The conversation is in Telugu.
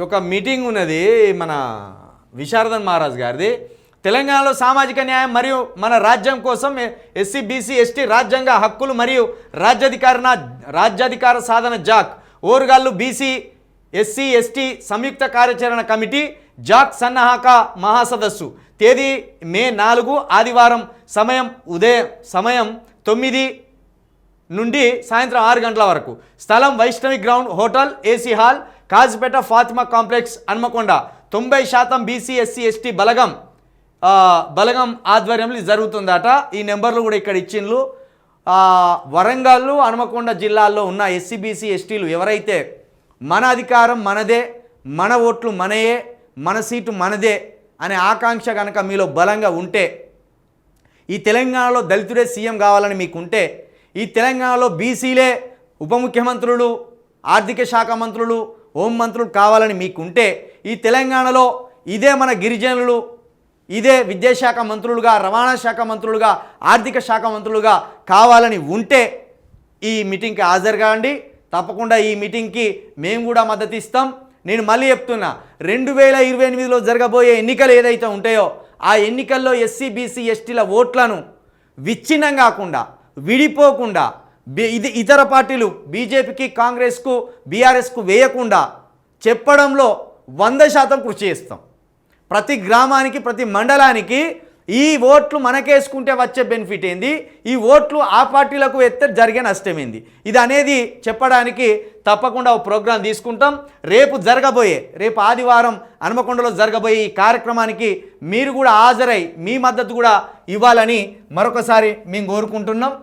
ఒక మీటింగ్ ఉన్నది మన విశారదన్ మహారాజ్ గారిది. తెలంగాణలో సామాజిక న్యాయం మరియు మన రాజ్యం కోసం ఎస్సీ బీసీ ఎస్టీ రాజ్యాంగ హక్కులు మరియు రాజ్యాధికారణ రాజ్యాధికార సాధన JAC Orugallu BC SC ST సంయుక్త కార్యాచరణ కమిటీ జాక్ సన్నాహక మహాసదస్సు. తేదీ మే నాలుగు ఆదివారం సమయం ఉదయం సమయం తొమ్మిది నుండి సాయంత్రం ఆరు గంటల వరకు. స్థలం Vaishnavi ground hotel AC hall Kazipet Fatima complex Hanamkonda. తొంభై శాతం బీసీ ఎస్సీ ఎస్టీ బలగం బలగం ఆధ్వర్యంలో జరుగుతుందట. ఈ నెంబర్లు కూడా ఇక్కడ ఇచ్చిండ్లు. వరంగల్లు హనుమకొండ జిల్లాల్లో ఉన్న ఎస్సీ బీసీ ఎస్టీలు ఎవరైతే మన అధికారం మనదే మన ఓట్లు మనయే మన సీటు మనదే అనే ఆకాంక్ష కనుక మీలో బలంగా ఉంటే ఈ తెలంగాణలో దళితుడే సీఎం కావాలని మీకుంటే ఈ తెలంగాణలో బీసీలే ఉప ముఖ్యమంత్రులు ఆర్థిక శాఖ మంత్రులు హోం మంత్రులు కావాలని మీకుంటే ఈ తెలంగాణలో ఇదే మన గిరిజనులు ఇదే విద్యాశాఖ మంత్రులుగా రవాణా శాఖ మంత్రులుగా ఆర్థిక శాఖ మంత్రులుగా కావాలని ఉంటే ఈ మీటింగ్కి హాజరు కాండి తప్పకుండా ఈ మీటింగ్కి మేము కూడా మద్దతు ఇస్తాం నేను మళ్ళీ చెప్తున్నా రెండు వేల ఇరవై ఎనిమిదిలో జరగబోయే ఎన్నికలు ఏదైతే ఉంటాయో ఆ ఎన్నికల్లో ఎస్సీ బీసీ ఎస్టీల ఓట్లను విచ్ఛిన్నం కాకుండా విడిపోకుండా ఇది ఇతర పార్టీలు బీజేపీకి కాంగ్రెస్కు బీఆర్ఎస్కు వేయకుండా చెప్పడంలో వంద శాతం కృషి చేస్తాం. ప్రతి గ్రామానికి ప్రతి మండలానికి ఈ ఓట్లు మనకేసుకుంటే వచ్చే బెనిఫిట్ ఏంది? ఈ ఓట్లు ఆ పార్టీలకు ఎత్తే జరిగే నష్టం ఏంది? ఇది అనేది చెప్పడానికి తప్పకుండా ఒక ప్రోగ్రాం తీసుకుంటాం. రేపు జరగబోయే రేపు ఆదివారం హనుమకొండలో జరగబోయే ఈ కార్యక్రమానికి మీరు కూడా హాజరై మీ మద్దతు కూడా ఇవ్వాలని మరొకసారి మేము కోరుకుంటున్నాం.